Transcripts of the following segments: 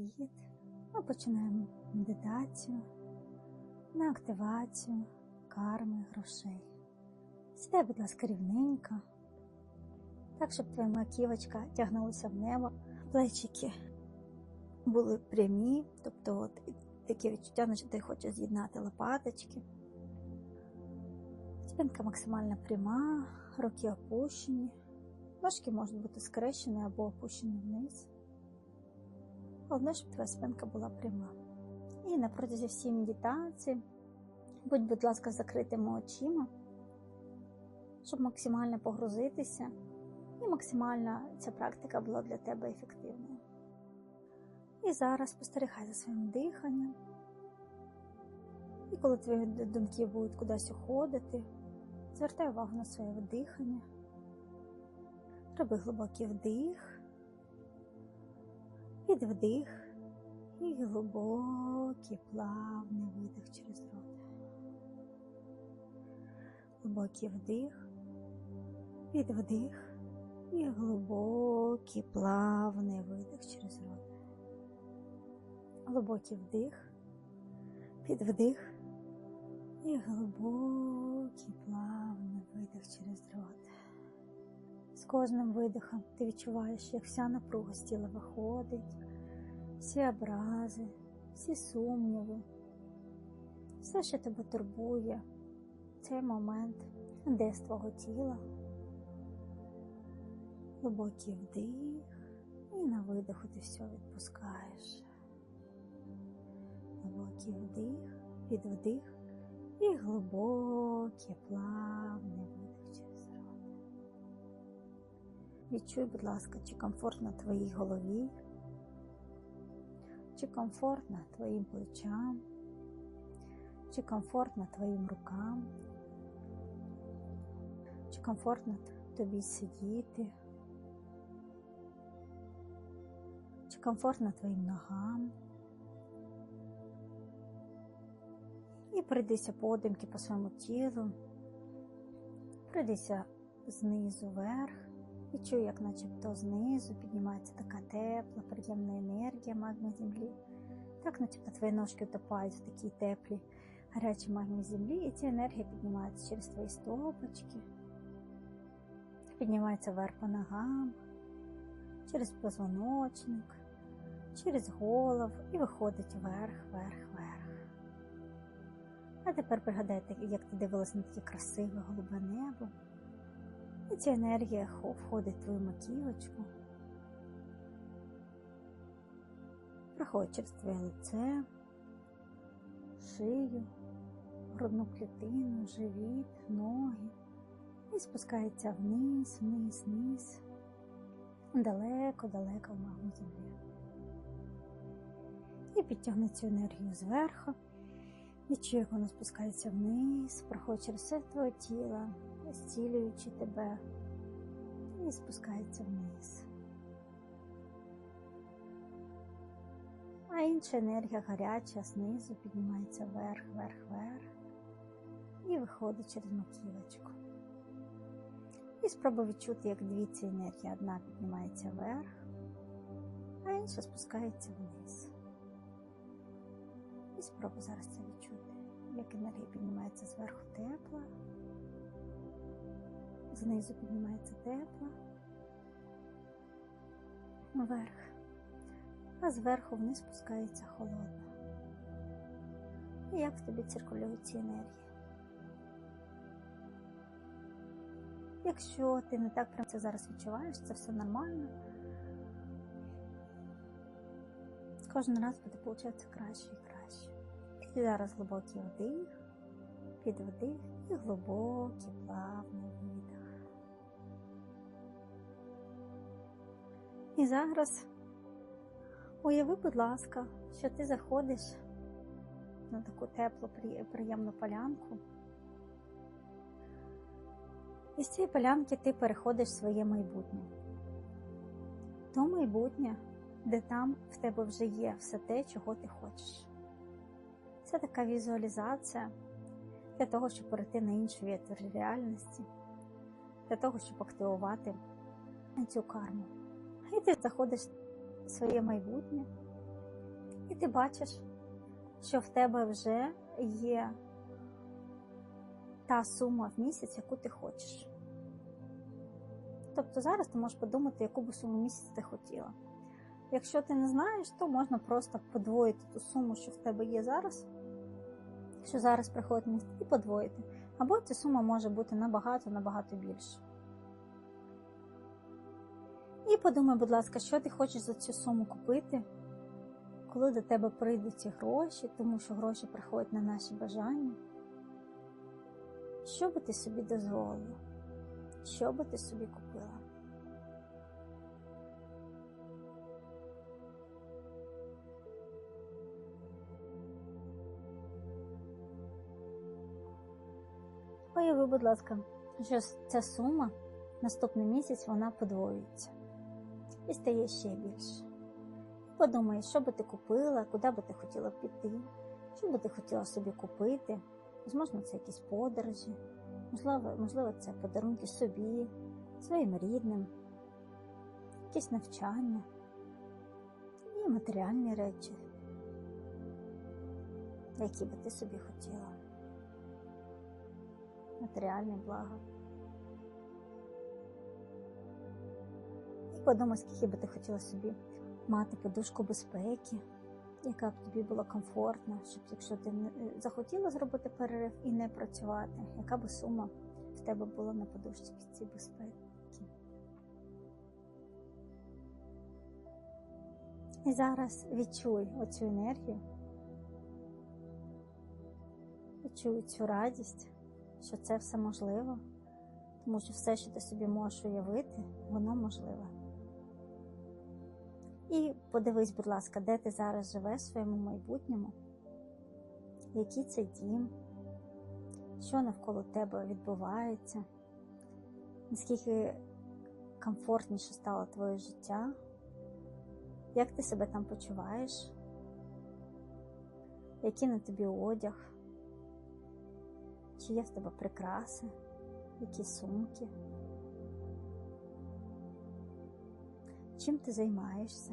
привіт! Ми починаємо медитацію на активацію карми грошей. Сідай, будь ласка, рівненько, так, щоб твоя маківочка тягнулася в небо, плечики були прямі, тобто от таке відчуття, наче ти хочеш з'єднати лопаточки. Спинка максимально пряма, руки опущені, ножки можуть бути скрещені або опущені вниз. Головне, щоб твоя спинка була пряма. І на протязі всієї медитації будь, будь ласка, закритими очима, щоб максимально погрузитися, і максимально ця практика була для тебе ефективною. І зараз спостерігай за своїм диханням. І коли твої думки будуть кудись уходити, звертай увагу на своє дихання. Роби глибокий вдих. Під вдих і глибокий плавний видих через рот. Глибокий вдих, під вдих і глибокий плавний видих через рот. Глибокий вдих, під вдих і глибокий плавний видих через рот. З кожним видихом. Ти відчуваєш, як вся напруга з тіла виходить, всі образи, всі сумніви, все, що тебе турбує, цей момент, де з твого тіла, глибокий вдих, і на видиху ти все відпускаєш. Глибокий вдих, під вдих і глибокий плавний видих Відчуй, будь ласка, чи комфортно твоїй голові, чи комфортно твоїм плечам, чи комфортно твоїм рукам, чи комфортно тобі сидіти, чи комфортно твоїм ногам. І прийдися подимки по своєму тілу, прийдися знизу вверх. Відчуй, як начебто знизу піднімається така тепла, приємна енергія магми землі. Так, начебто твої ножки втопають в такій теплі, гарячі магмі землі, і ця енергія піднімається через твої стопочки, піднімається вверх по ногам, через позвоночник, через голову і виходить вверх, вверх, вверх. А тепер пригадайте, як ти дивилась на таке красиве голубе небо. І ця енергія входить в твою маківочку, проходить через твоє лице, шию, грудну клітину, живіт, ноги. І спускається вниз, вниз, вниз, далеко-далеко в магну землі. І підтягне цю енергію зверху. Відчуй, як вона спускається вниз, проходить через все твоє тіло, зцілюючи тебе, і спускається вниз. А інша енергія гаряча знизу піднімається вверх, вверх, вверх і виходить через маківочку. І спробуй відчути, як дві ці енергії. Одна піднімається вверх, а інша спускається вниз. І спробуй зараз це відчути, як енергія піднімається зверху тепла, знизу піднімається тепла, вверх, а зверху вниз спускається холодна. І як в тобі циркулюють ці енергії? Якщо ти не так прям це зараз відчуваєш, це все нормально. Кожен раз буде получатися краще і краще. І зараз глибокий вдих, під вдих і глибокий плавний видих. І зараз уяви, будь ласка, що ти заходиш на таку теплу, приємну полянку. І з цієї полянки ти переходиш в своє майбутнє. То майбутнє, де там в тебе вже є все те, чого ти хочеш. Це така візуалізація для того, щоб перейти на інший вітер реальності, для того, щоб активувати цю карму. І ти заходиш в своє майбутнє, і ти бачиш, що в тебе вже є та сума в місяць, яку ти хочеш. Тобто зараз ти можеш подумати, яку би суму в місяць ти хотіла. Якщо ти не знаєш, то можна просто подвоїти ту суму, що в тебе є зараз, що зараз приходить місяць, і подвоїти. Або ця сума може бути набагато-набагато більше. І подумай, будь ласка, що ти хочеш за цю суму купити, коли до тебе прийдуть ці гроші, тому що гроші приходять на наші бажання. Що би ти собі дозволила? Що би ти собі купила? Уяви, будь ласка, що ця сума наступний місяць вона подвоюється і стає ще більше. Подумай, що би ти купила, куди би ти хотіла піти, що би ти хотіла собі купити. Можливо, це якісь подорожі, можливо, можливо, це подарунки собі, своїм рідним, якісь навчання і матеріальні речі, які би ти собі хотіла. Матеріальне благо. Подумай, скільки би ти хотіла собі мати подушку безпеки, яка б тобі була комфортна, щоб якщо ти не захотіла зробити перерив і не працювати, яка б сума в тебе була на подушці цій безпеки. І зараз відчуй оцю енергію, відчуй цю радість, що це все можливо, тому що все, що ти собі можеш уявити, воно можливе. І подивись, будь ласка, де ти зараз живеш в своєму майбутньому, який це дім, що навколо тебе відбувається, наскільки комфортніше стало твоє життя, як ти себе там почуваєш, який на тобі одяг, чи є в тебе прикраси, які сумки. Чим ти займаєшся?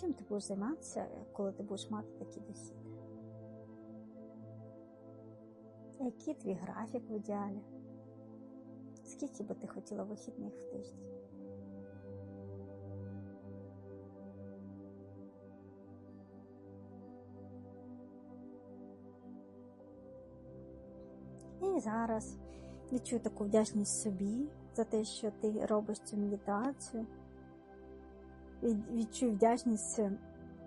Чим ти будеш займатися, коли ти будеш мати такі дохід? Який твій графік в ідеалі? Скільки би ти хотіла вихідних в тиждень? І зараз відчуй таку вдячність собі за те, що ти робиш цю медитацію. Відчуй вдячність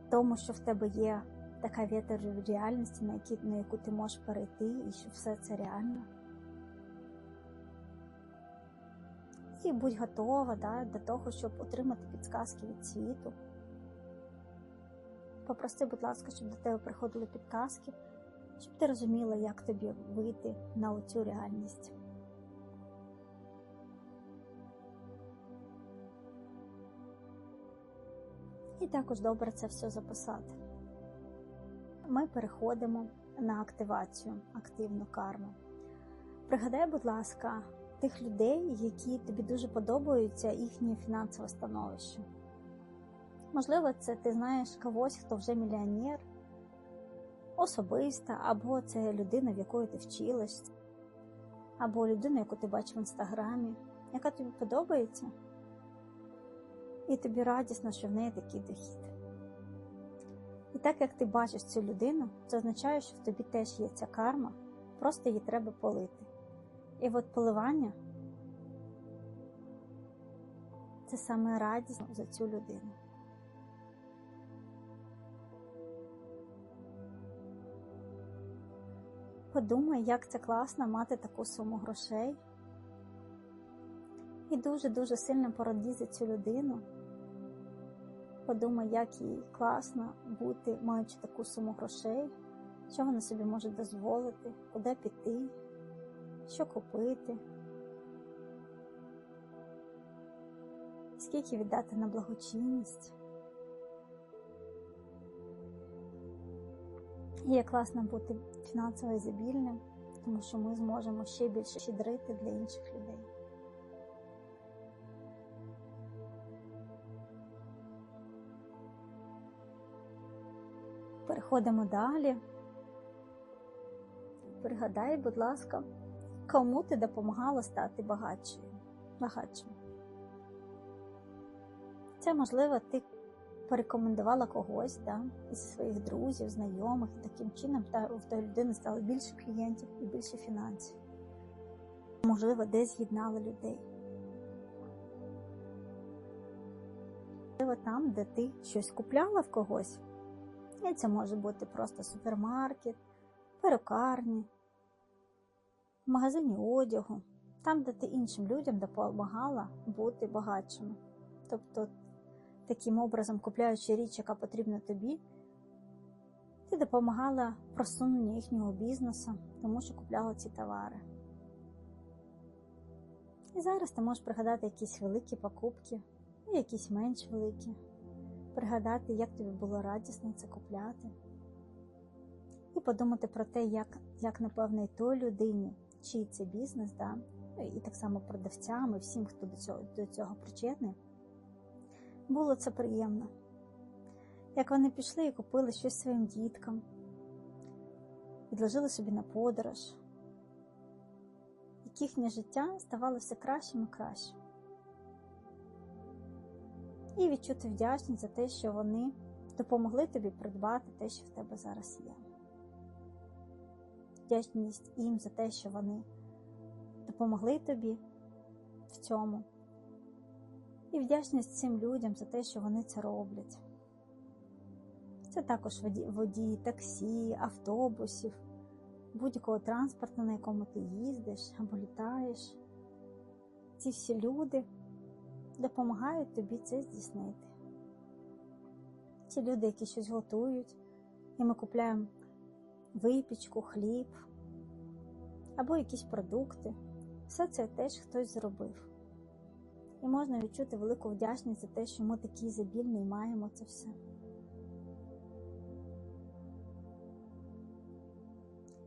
тому, що в тебе є така вітер в реальності, на, які, на яку ти можеш перейти, і що все це реально. І будь готова да, до того, щоб отримати підказки від світу. Попроси, будь ласка, щоб до тебе приходили підказки, щоб ти розуміла, як тобі вийти на оцю реальність. І також добре це все записати. Ми переходимо на активацію, активну карму. Пригадай, будь ласка, тих людей, які тобі дуже подобаються їхнє фінансове становище. Можливо, це ти знаєш когось, хто вже мільйонер, особиста, або це людина, в якої ти вчилась, або людина, яку ти бачив в інстаграмі, яка тобі подобається і тобі радісно, що в неї такий дохід. І так як ти бачиш цю людину, це означає, що в тобі теж є ця карма, просто її треба полити. І от поливання це саме радість за цю людину. Подумай, як це класно мати таку суму грошей. І дуже-дуже сильно пораді за цю людину. Подумай, як їй класно бути, маючи таку суму грошей, що вона собі може дозволити, куди піти, що купити, скільки віддати на благочинність. Як класно бути фінансово ізобільним, тому що ми зможемо ще більше щедрити для інших людей. Переходимо далі. Пригадай, будь ласка, кому ти допомагала стати багатшою, багатшим. Це, можливо, ти порекомендувала когось да, із своїх друзів, знайомих, і таким чином та, в тої людини стало більше клієнтів і більше фінансів. Можливо, десь з'єднала людей. Можливо, там, де ти щось купляла в когось, і це може бути просто супермаркет, перукарні, магазині одягу, там, де ти іншим людям допомагала бути багатшими. Тобто, таким образом, купляючи річ, яка потрібна тобі, ти допомагала просуненню їхнього бізнесу, тому що купляла ці товари. І зараз ти можеш пригадати якісь великі покупки, і якісь менш великі, пригадати, як тобі було радісно це купляти, і подумати про те, як, як напевно, і той людині, чий це бізнес, да, і так само продавцям, і всім, хто до цього, до цього причетний, було це приємно. Як вони пішли і купили щось своїм діткам, відложили собі на подорож, як їхнє життя ставало все кращим і кращим. І відчути вдячність за те, що вони допомогли тобі придбати те, що в тебе зараз є. Вдячність їм за те, що вони допомогли тобі в цьому. І вдячність цим людям за те, що вони це роблять. Це також водії, таксі, автобусів, будь-якого транспорту, на якому ти їздиш або літаєш. Ці всі люди допомагають тобі це здійснити. Ті люди, які щось готують, і ми купуємо випічку, хліб або якісь продукти. Все це теж хтось зробив. І можна відчути велику вдячність за те, що ми такі забільні і маємо це все.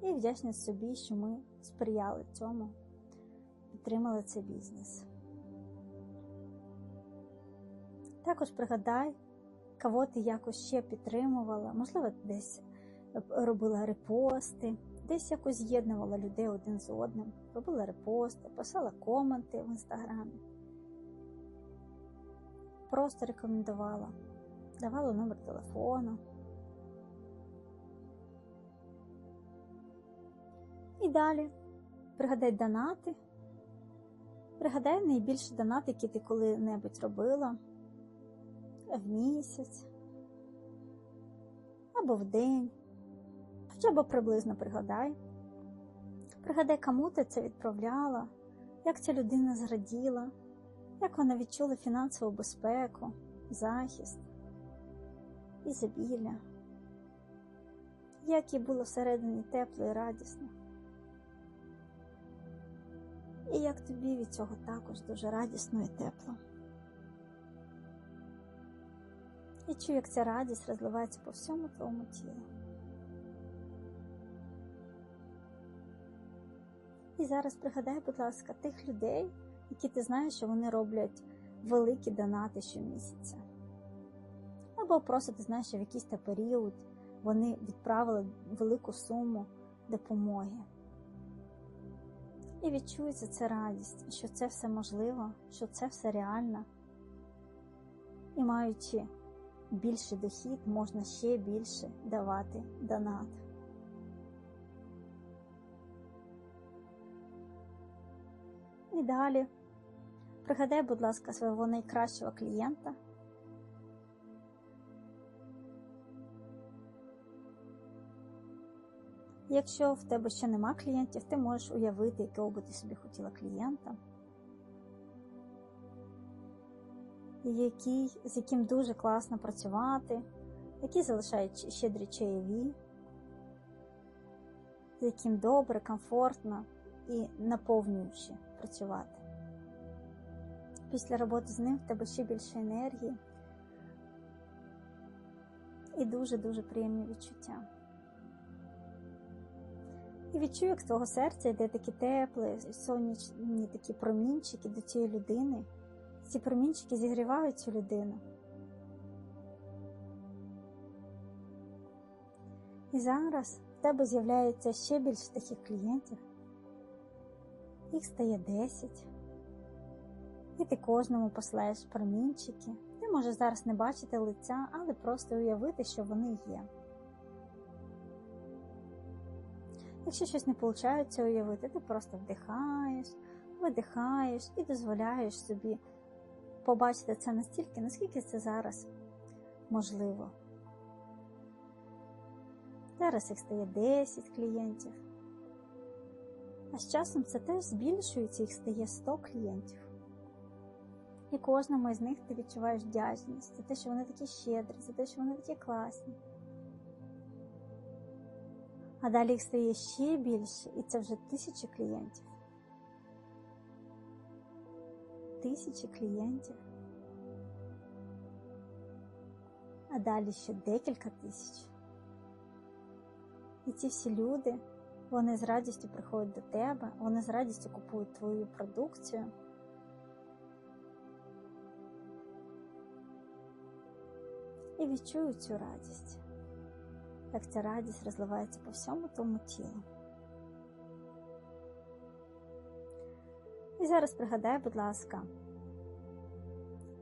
І вдячність собі, що ми сприяли цьому, підтримали цей бізнес. Також пригадай, кого ти якось ще підтримувала, можливо, десь робила репости, десь якось з'єднувала людей один з одним, робила репости, писала коменти в інстаграмі, просто рекомендувала, давала номер телефону. І далі. Пригадай донати, пригадай найбільші донати, які ти коли-небудь робила в місяць або в день, хоча б приблизно пригадай. Пригадай, кому ти це відправляла, як ця людина зраділа, як вона відчула фінансову безпеку, захист, ізобілля, як їй було всередині тепло і радісно. І як тобі від цього також дуже радісно і тепло. І як ця радість розливається по всьому твоєму тілу. І зараз пригадай, будь ласка, тих людей, які ти знаєш, що вони роблять великі донати щомісяця. Або просто ти знаєш, що в якийсь період вони відправили велику суму допомоги. І відчується це радість, що це все можливо, що це все реально. І маючи більший дохід, можна ще більше давати донат. І далі пригадай, будь ласка, свого найкращого клієнта. Якщо в тебе ще нема клієнтів, ти можеш уявити, якого би ти собі хотіла клієнта, який, з яким дуже класно працювати, який залишає щедрі чаєві, з яким добре, комфортно і наповнююче працювати. Після роботи з ним в тебе ще більше енергії і дуже-дуже приємні відчуття. І відчую, як з твого серця йде такі теплі, сонячні такі промінчики до цієї людини. Ці промінчики зігрівають цю людину. І зараз в тебе з'являється ще більше таких клієнтів. Їх стає 10. І ти кожному послаєш промінчики. Ти можеш зараз не бачити лиця, але просто уявити, що вони є. Якщо щось не виходить уявити, ти просто вдихаєш, видихаєш і дозволяєш собі побачити це настільки, наскільки це зараз можливо. Зараз їх стає 10 клієнтів. А з часом це теж збільшується, їх стає 100 клієнтів. І кожному із них ти відчуваєш вдячність за те, що вони такі щедрі, за те, що вони такі класні. А далі їх стає ще більше, і це вже тисячі клієнтів. Тисячі клієнтів. А далі ще декілька тисяч. І ці всі люди, вони з радістю приходять до тебе, вони з радістю купують твою продукцію. І відчують цю радість, як ця радість розливається по всьому тому тілу. І зараз пригадай, будь ласка,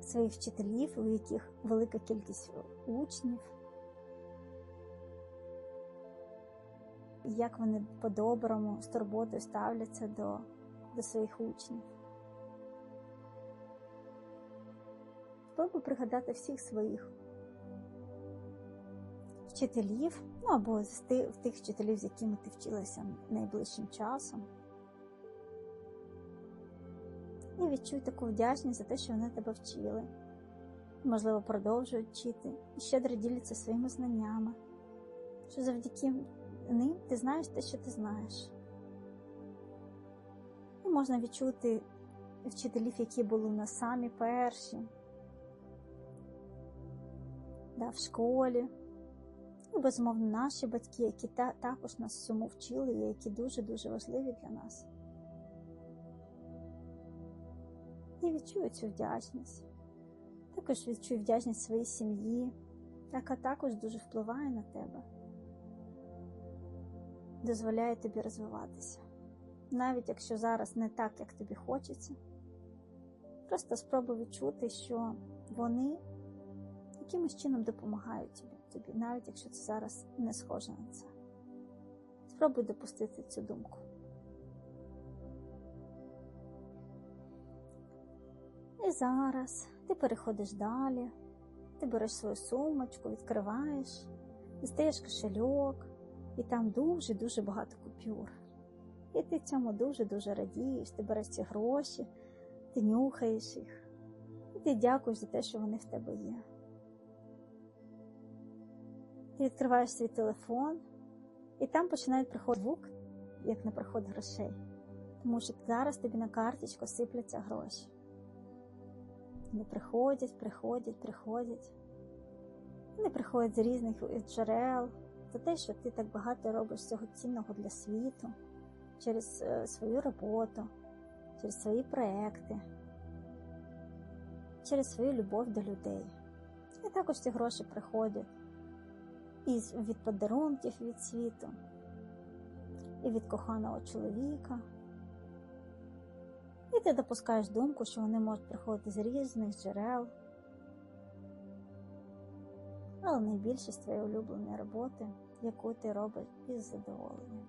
своїх вчителів, у яких велика кількість учнів, як вони по-доброму з турботою ставляться до, до своїх учнів. Спробуй пригадати всіх своїх вчителів, ну або з тих, вчителів, з якими ти вчилася найближчим часом. І відчуй таку вдячність за те, що вони тебе вчили. Можливо, продовжують вчити і щедро діляться своїми знаннями, що завдяки ним ти знаєш те, що ти знаєш. І можна відчути вчителів, які були на самі перші, да, в школі. І, безумовно, наші батьки, які та, також нас всьому вчили, і які дуже-дуже важливі для нас. І відчую цю вдячність. Також відчую вдячність своїй сім'ї, яка також дуже впливає на тебе, дозволяє тобі розвиватися. Навіть якщо зараз не так, як тобі хочеться, просто спробуй відчути, що вони якимось чином допомагають тобі, тобі, навіть якщо це зараз не схоже на це. Спробуй допустити цю думку. І зараз ти переходиш далі, ти береш свою сумочку, відкриваєш, дістаєш кошельок, і там дуже-дуже багато купюр. І ти цьому дуже-дуже радієш, ти береш ці гроші, ти нюхаєш їх, і ти дякуєш за те, що вони в тебе є. Ти відкриваєш свій телефон, і там починають приходити звук, як на приход грошей. Тому що зараз тобі на карточку сипляться гроші. Вони приходять, приходять, приходять. Вони приходять з різних джерел, за те, що ти так багато робиш цього цінного для світу, через свою роботу, через свої проекти, через свою любов до людей. І також ці гроші приходять і від подарунків від світу, і від коханого чоловіка. І ти допускаєш думку, що вони можуть приходити з різних джерел, але найбільше з твоєї улюбленої роботи, яку ти робиш із задоволенням.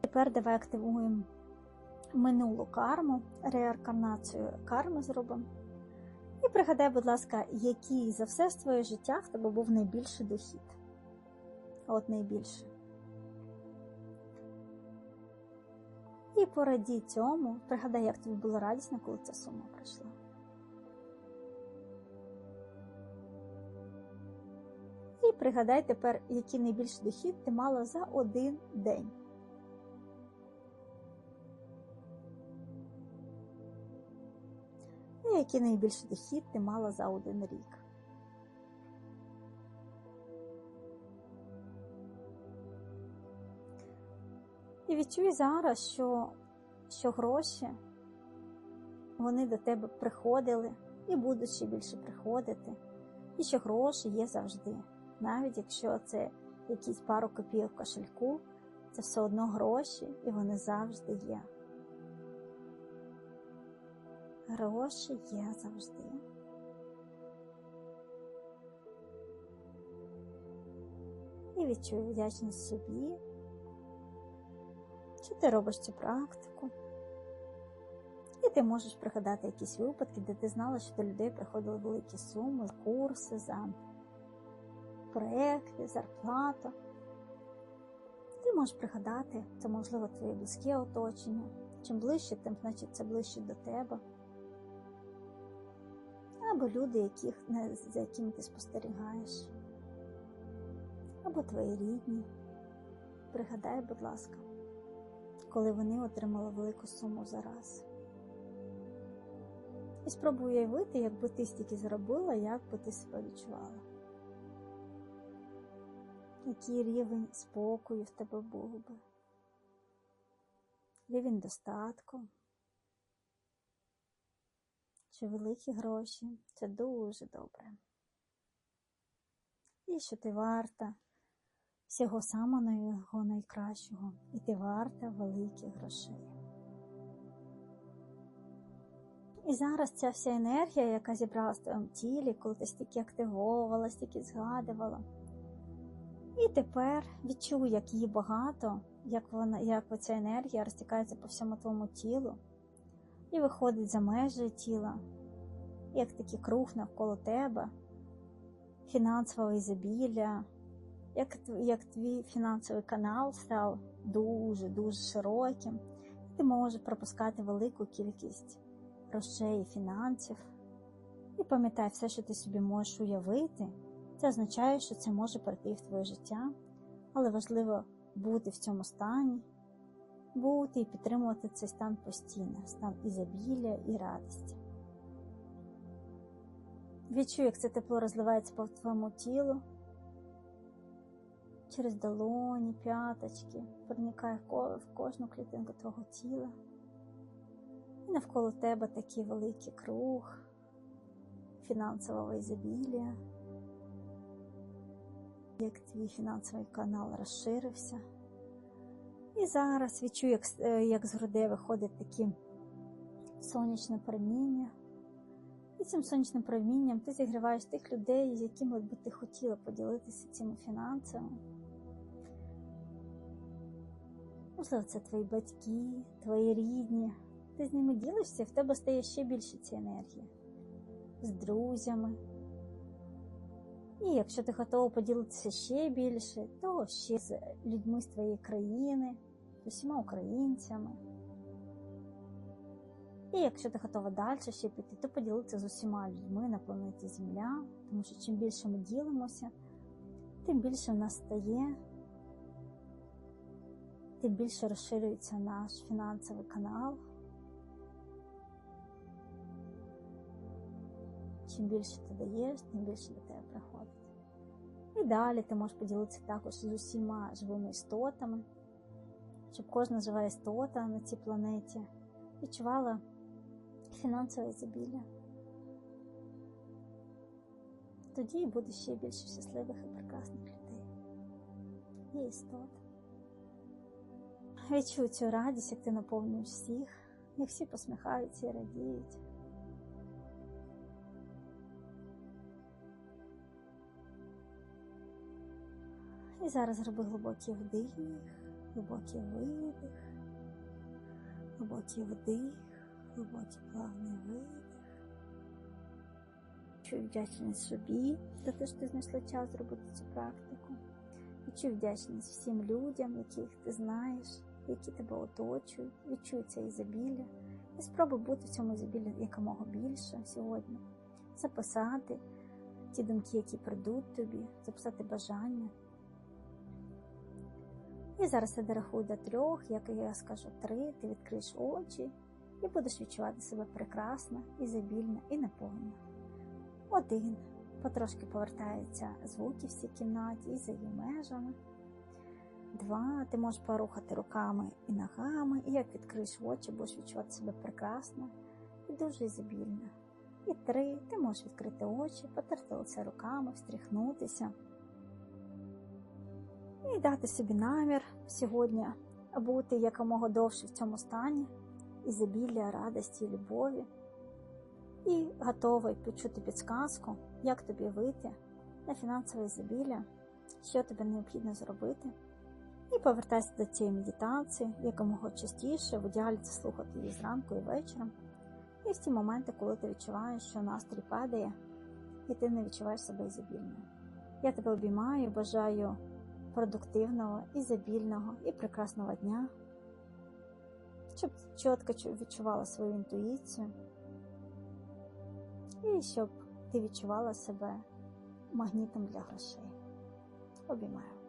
Тепер давай активуємо минулу карму, реарканацію карми зробимо. І пригадай, будь ласка, який за все з твоє життя в тебе був найбільший дохід. От найбільший. І порадій цьому, пригадай, як тобі було радісно, коли ця сума прийшла. І пригадай тепер, який найбільший дохід ти мала за один день. Який найбільший дохід ти мала за один рік. І відчуй зараз, що, що гроші вони до тебе приходили і будуть ще більше приходити. І що гроші є завжди. Навіть якщо це якісь пару копійок в кошельку, це все одно гроші, і вони завжди є. Гроші є завжди. І відчуй вдячність собі, що ти робиш цю практику. І ти можеш пригадати якісь випадки, де ти знала, що до людей приходили великі суми, за курси, за проекти, зарплату. Ти можеш пригадати, це можливо твоє близьке оточення. Чим ближче, тим значить це ближче до тебе. Або люди, яких, за якими ти спостерігаєш. Або твої рідні. Пригадай, будь ласка, коли вони отримали велику суму за раз. І спробуй уявити, якби ти стільки зробила, як би ти себе відчувала. Який рівень спокою в тебе був би, рівень достатку, чи великі гроші це дуже добре. І що ти варта всього самого найкращого, і ти варта великих грошей. І зараз ця вся енергія, яка зібралася в твоєму тілі, коли ти стільки активовувала, стільки згадувала. І тепер відчуй, як її багато, як вона, як ця енергія розтікається по всьому твоєму тілу і виходить за межі тіла, як такий круг навколо тебе, фінансове ізобілля, як, як твій фінансовий канал став дуже-дуже широким, і ти можеш пропускати велику кількість грошей і фінансів. І пам'ятай, все, що ти собі можеш уявити, це означає, що це може прийти в твоє життя, але важливо бути в цьому стані, бути і підтримувати цей стан постійно, стан ізобілля і радості. Відчуй, як це тепло розливається по твоєму тілу, через долоні, п'яточки, проникає в кожну клітинку твого тіла. І навколо тебе такий великий круг фінансового ізобілля, як твій фінансовий канал розширився. І зараз відчую, як, як з грудей виходить таке сонячне проміння. І цим сонячним промінням ти зігріваєш тих людей, з якими би ти хотіла поділитися цими фінансами. Можливо, це твої батьки, твої рідні. Ти з ними ділишся, і в тебе стає ще більше цієї енергії з друзями. І якщо ти готова поділитися ще більше, то ще з людьми з твоєї країни, з усіма українцями. І якщо ти готова далі ще піти, то поділитися з усіма людьми на планеті Земля, тому що чим більше ми ділимося, тим більше в нас стає, тим більше розширюється наш фінансовий канал. Чим більше ти даєш, тим більше до тебе приходить. І далі ти можеш поділитися також з усіма живими істотами, щоб кожна жива істота на цій планеті відчувала фінансове ізобілля. Тоді буде ще більше щасливих і прекрасних людей. Є істот. Відчуй цю радість, як ти наповнюєш всіх, як всі посміхаються і радіють. Зараз зроби глибокий вдих, глибокий видих, глибокий вдих, глибокий плавний видих. Відчуй вдячність собі за те, що ти знайшла час зробити цю практику. Відчуй вдячність всім людям, яких ти знаєш, які тебе оточують. Відчуй це ізобілля. І спробуй бути в цьому ізобіллі якомога більше сьогодні. Записати ті думки, які прийдуть тобі, записати бажання. І зараз я дорахую до трьох, як я скажу три, ти відкриєш очі і будеш відчувати себе прекрасно, ізобільно і наповнено. Один. Потрошки повертаються звуки в цій кімнаті і за її межами. Два. Ти можеш порухати руками і ногами, і як відкриєш очі, будеш відчувати себе прекрасно і дуже ізобільна. І три, ти можеш відкрити очі, потерти лице руками, встряхнутися і дати собі намір сьогодні бути якомога довше в цьому стані, ізобілля, радості, любові, і готовий почути підсказку, як тобі вийти на фінансове ізобілля, що тобі необхідно зробити. І повертайся до цієї медитації якомога частіше, в ідеалі це слухати її зранку і вечором. І в ті моменти, коли ти відчуваєш, що настрій падає, і ти не відчуваєш себе ізобільною. Я тебе обіймаю, бажаю продуктивного, ізобільного і прекрасного дня, щоб чітко відчувала свою інтуїцію, і щоб ти відчувала себе магнітом для грошей. Обіймаю.